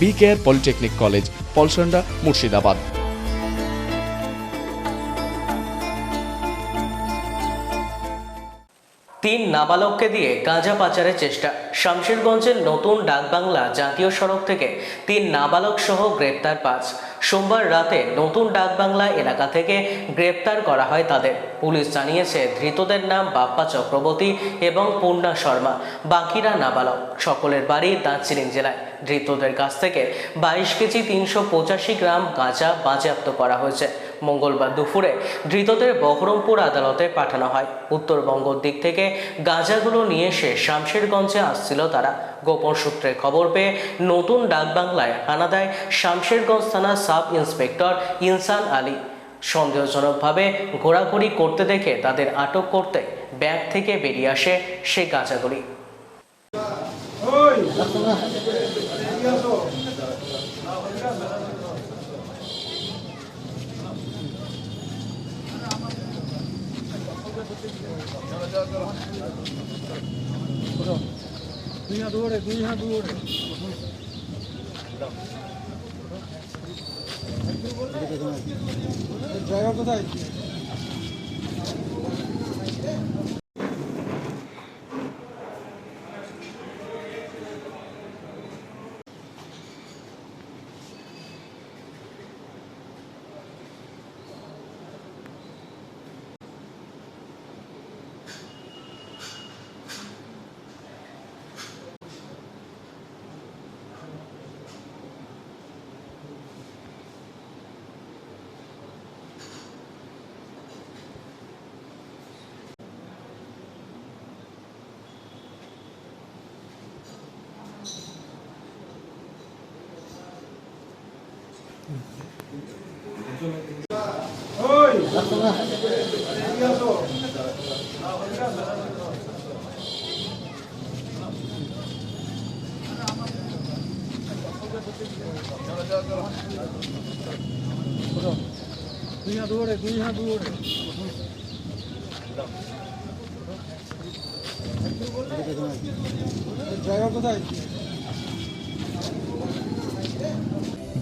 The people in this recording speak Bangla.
B care polytechnic college, Polsonda, Murshidabad. তিন নাবালককে দিয়ে গাঁজা পাচারের চেষ্টা। শামশেরগঞ্জের নতুন ডাকবাংলা জাতীয় সড়ক থেকে তিন নাবালক সহ গ্রেপ্তার পাঁচ। সোমবার রাতে নতুন ডাকবাংলা এলাকা থেকে গ্রেপ্তার করা হয় তাদের। পুলিশ জানিয়েছে, ধৃতদের নাম বাপ্পা চক্রবর্তী এবং পূর্ণা শর্মা। বাকিরা নাবালক। সকলের বাড়ি দার্জিলিং জেলায়। ধৃতদের কাছ থেকে বাইশ কেজি তিনশো পঁচাশি গ্রাম গাঁজা বাজেয়াপ্ত করা হয়েছে। মঙ্গলবার দুপুরে ধৃতদের বহরমপুর আদালতে পাঠানো হয়। উত্তরবঙ্গর দিক থেকে গাঁজাগুলো নিয়ে এসে শামশেরগঞ্জে আসছিল তারা। গোপন সূত্রে খবর পেয়ে নতুন ডাকবাংলায় হানা দেয় শামশেরগঞ্জ থানার সাব ইন্সপেক্টর ইনসান আলী। সন্দেহজনকভাবে ঘোরাঘুরি করতে দেখে তাদের আটক করতে ব্যাগ থেকে বেরিয়ে আসে সে গাঁজাগুলি। দুই হাত দৌড়ে দুই হাত দৌড়ে। জায়গা কোথায়? দুই হাত দৌড়ে দুই হাত দৌড়ে জায়গা কোথায়